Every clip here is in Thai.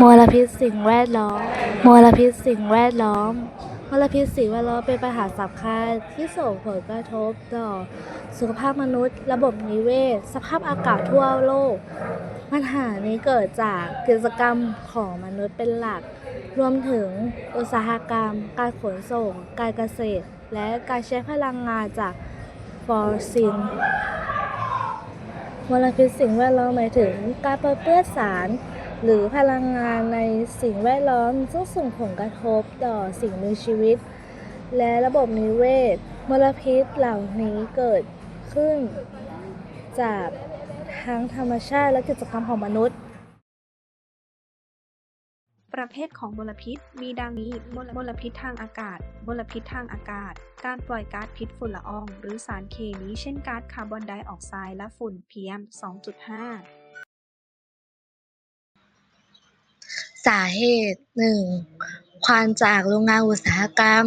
มลพิษสิ่งแวดล้อม มลพิษสิ่งแวดล้อม มลพิษสิ่งแวดล้อมเป็นปัญหาสำคัญที่ส่งผลกระทบต่อ สุขภาพมนุษย์ ระบบนิเวศ สภาพอากาศทั่วโลก ปัญหานี้เกิดจากกิจกรรมของมนุษย์เป็นหลัก รวมถึงอุตสาหกรรม การขนส่ง การเกษตร และการใช้พลังงานจากฟอสซิล มลพิษสิ่งแวดล้อมหมายถึงการปนเปื้อนสาร หรือพลังงานในสิ่งแวดล้อมซึ่งส่งผลกระทบต่อสิ่งมีชีวิต และระบบนิเวศ มลพิษเหล่านี้เกิดขึ้น จากทั้งธรรมชาติและกิจกรรมของมนุษย์ ประเภทของมลพิษ มีดังนี้มลมลพิษทางอากาศมลพิษทางอากาศ การปล่อยก๊าซพิษฝุ่นละออง หรือสารเคมีเช่นก๊าซคาร์บอนไดออกไซด์และฝุ่น PM 2.5 สาเหตุ 1. ควันจากโรงงานอุตสาหกรรม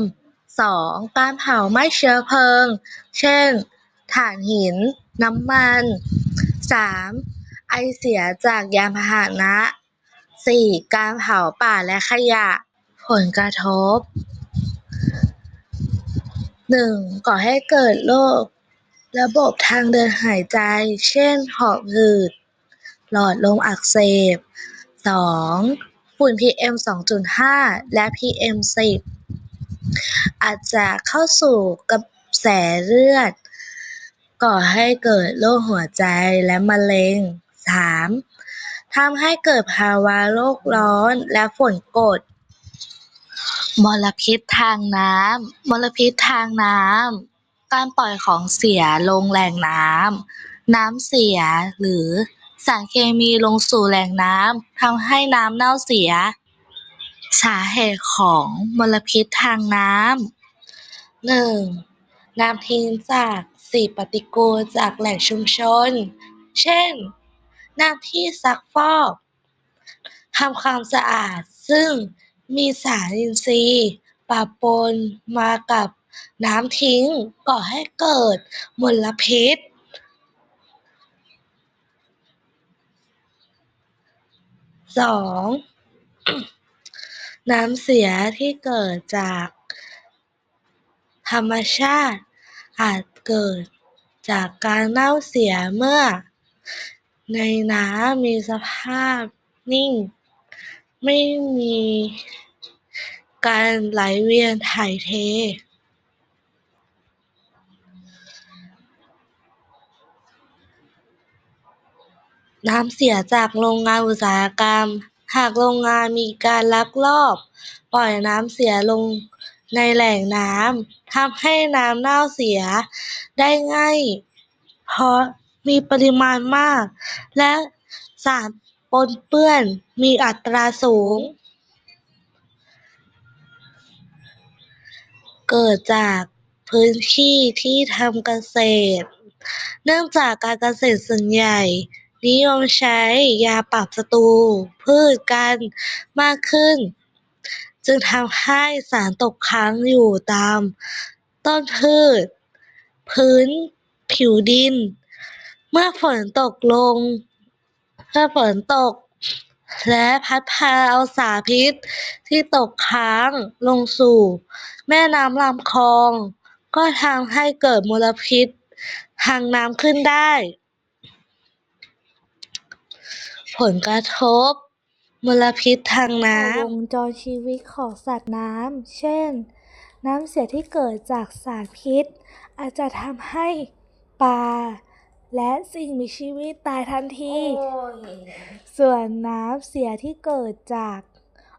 2. การเผาไหม้เชื้อเพลิง เช่น ถ่านหิน น้ำมัน 3. ไอเสียจากยานพาหนะ 4. การเผาป่าและขยะ ผลกระทบ 1. ก่อให้เกิดโรคระบบทางเดินหายใจ เช่น หอบหืด หลอดลมอักเสบ 2. ฝุ่น PM 2.5 และ PM 10 อาจจะเข้าสู่กระแสเลือด ก่อให้เกิดโรคหัวใจและมะเร็ง 3. ทำให้เกิดภาวะโลกร้อนและฝนกรดมลพิษทางน้ำ มลพิษทางน้ำ การปล่อยของเสียลงแหล่งน้ำ น้ำเสียหรือ สารเคมีลงสู่แหล่งน้ำทำให้น้ำเน่าเสีย สาเหตุของมลพิษทางน้ำ 1. น้ำทิ้งจากสิ่งปฏิกูลจากแหล่งชุมชน เช่น น้ำที่ซักฟอกทำความสะอาดซึ่งมีสารอินทรีย์ปะปนมากับน้ำทิ้งก่อให้เกิดมลพิษ สองน้ำเสียที่เกิดจากธรรมชาติ อาจเกิดจากการเน่าเสียเมื่อ ในน้ำมีสภาพนิ่ง ไม่มีการไหลเวียนถ่ายเท น้ำเสียจากโรงงานอุตสาหกรรม หากโรงงานมีการลักลอบปล่อยน้ำเสียลงในแหล่งน้ำ ทำให้น้ำเน่าเสียได้ง่าย เพราะมีปริมาณมาก และสารปนเปื้อนมีอัตราสูง เกิดจากพื้นที่ที่ทำเกษตร เนื่องจากการเกษตรส่วนใหญ่ นิยมใช้ยาปรับศัตรูพืชกันมากขึ้น จึงทำให้สารตกค้างอยู่ตามต้นพืช พื้นผิวดิน เมื่อฝนตกลงเมื่อฝนตก และพัดพาเอาสารพิษที่ตกค้างลงสู่ แม่น้ำลำคลอง ก็ทำให้เกิดมลพิษทางน้ำขึ้นได้ ผลกระทบ มลพิษทางน้ำ วงจรชีวิตของสัตว์น้ำ เช่น น้ำเสียที่เกิดจากสารพิษ อาจจะทำให้ปลาและสิ่งมีชีวิตตายทันที ส่วนน้ำเสียที่เกิดจาก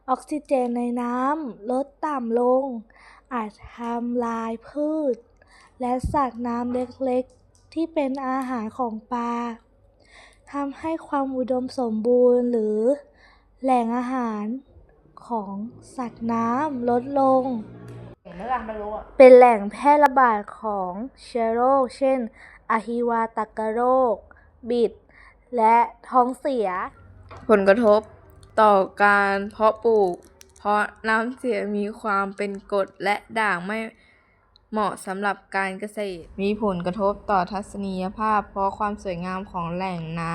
ออกซิเจนในน้ำลดต่ำลง อาจทำลายพืช และสัตว์น้ำเล็กๆ ที่เป็นอาหารของปลา ทำให้ความอุดมสมบูรณ์หรือแหล่งอาหารของสัตว์น้ำลดลง เป็นแหล่งแพร่ระบาดของเชื้อโรค เช่นอหิวาตกโรค บิด และท้องเสีย ผลกระทบต่อการเพาะปลูก เพราะน้ำเสียมีความเป็นกรดและด่างไม่ เหมาะสำหรับการเกษตร มีผลกระทบต่อทัศนียภาพ เพราะความสวยงามของแหล่งน้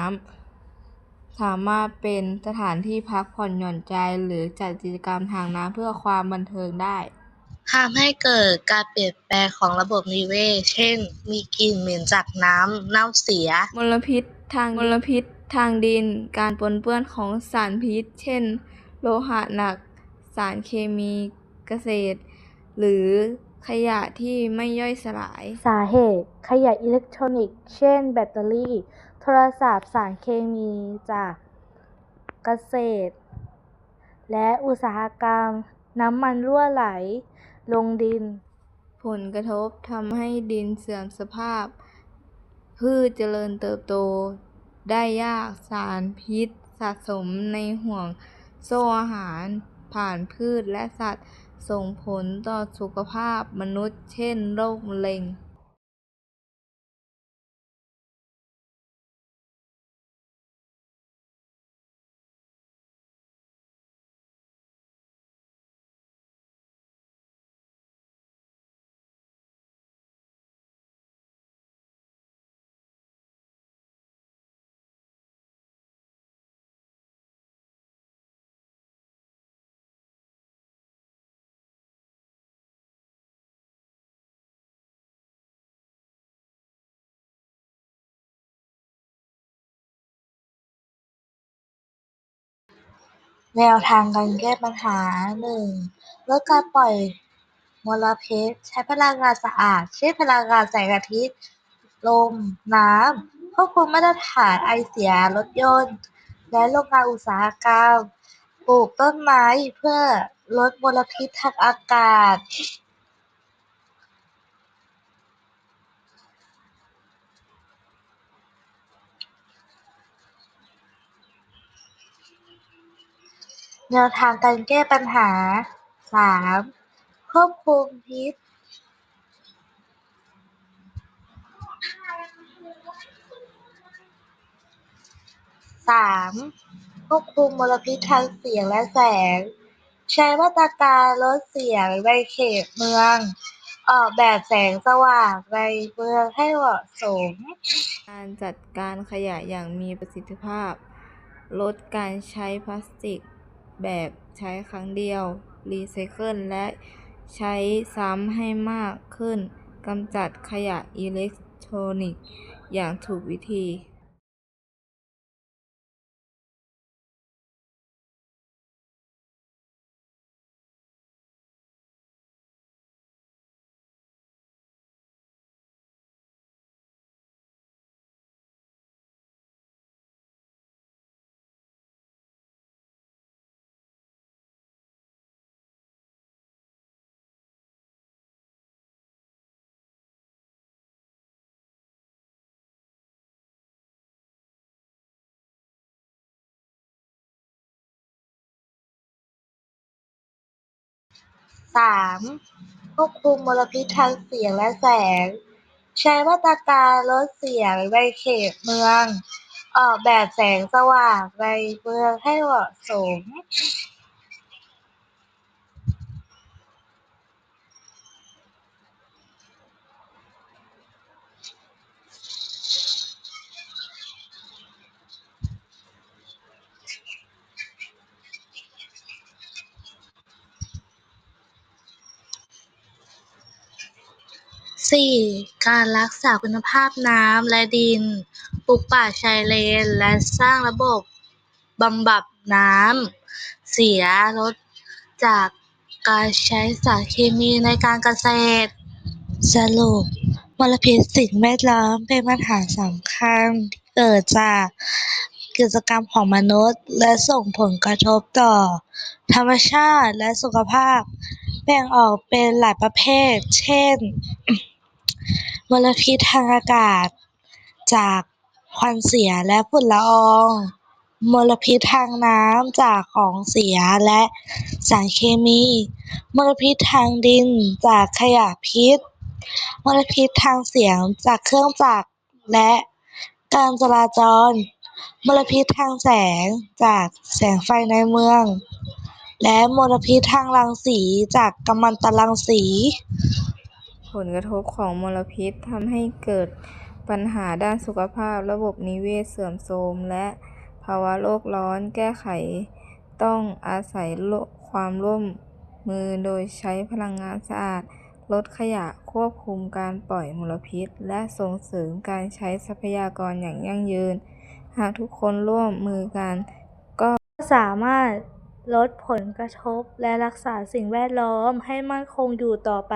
ำสามารถเป็นสถานที่พักผ่อนหย่อนใจหรือจัดกิจกรรมทางน้ำเพื่อความบันเทิงได้ทำให้เกิดการเปลี่ยนแปลงของระบบนิเวศ เช่น มีกลิ่นเหม็นจากน้ำเน่าเสีย มลพิษทางมลพิษทางดิน การปนเปื้อนของสารพิษ เช่น โลหะหนัก สารเคมี เกษตร หรือ ขยะที่ไม่ย่อยสลาย สาเหตุ ขยะอิเล็กทรอนิกส์ เช่น แบตเตอรี่ โทรศัพท์ สารเคมีจากเกษตร และอุตสาหกรรม น้ำมันรั่วไหล ลงดิน ผลกระทบทำให้ดินเสื่อมสภาพ พืชเจริญเติบโต ได้ยากสารพิษสะสมในห่วงโซ่อาหารผ่านพืชและสัตว์ ส่งผลต่อสุขภาพมนุษย์ เช่น โรคมะเร็ง แนวทางการแก้ปัญหา หนึ่ง ลดการปล่อยมลพิษ ใช้พลังงานสะอาด เช่น พลังงานแสงอาทิตย์ ลม น้ำ ควบคุมมาตรฐานไอเสียรถยนต์ และโรงงานอุตสาหกรรม ปลูกต้นไม้เพื่อลดมลพิษทางอากาศ แนวทางการแก้ปัญหา 3. ควบคุมพิษสามควบคุมมลพิษทางเสียงและแสง ใช้มาตรการลดเสียงในเขตเมือง ออกแบบแสงสว่างในเมืองให้เหมาะสม การจัดการขยะอย่างมีประสิทธิภาพ ลดการใช้พลาสติก แบบใช้ครั้งเดียว รีไซเคิล และใช้ซ้ำให้มากขึ้น กำจัดขยะอิเล็กทรอนิกส์อย่างถูกวิธี สามควบคุมมลพิษทางเสียงและแสง ใช้มาตรการลดเสียงในเขตเมือง ออกแบบแสงสว่างในเมืองให้เหมาะสม สี่การรักษาคุณภาพน้ำและดิน ปลูกป่าชายเลน และสร้างระบบบำบัดน้ำเสียลดจากการใช้สารเคมีในการเกษตร สรุป มลพิษสิ่งแวดล้อมเป็นปัญหาสำคัญที่เกิดจากกิจกรรมของมนุษย์ และส่งผลกระทบต่อ ธรรมชาติและสุขภาพ แบ่งออกเป็นหลายประเภท เช่น มลพิษทางอากาศ จากควันเสียและฝุ่นละออง มลพิษทางน้ำจากของเสียและสารเคมี มลพิษทางดินจากขยะพิษ มลพิษทางเสียงจากเครื่องจักรและการจราจร มลพิษทางแสงจากแสงไฟในเมือง และมลพิษทางรังสีจากกัมมันตรังสี ผลกระทบของมลพิษทำให้เกิดปัญหาด้านสุขภาพระบบนิเวศเสื่อมโทรม และภาวะโลกร้อนแก้ไข ต้องอาศัยความร่วมมือโดยใช้พลังงานสะอาด ลดขยะควบคุมการปล่อยมลพิษ และส่งเสริมการใช้ทรัพยากรอย่างยั่งยืน หากทุกคนร่วมมือกัน ก็สามารถลดผลกระทบและรักษาสิ่งแวดล้อมให้มั่นคงอยู่ต่อไป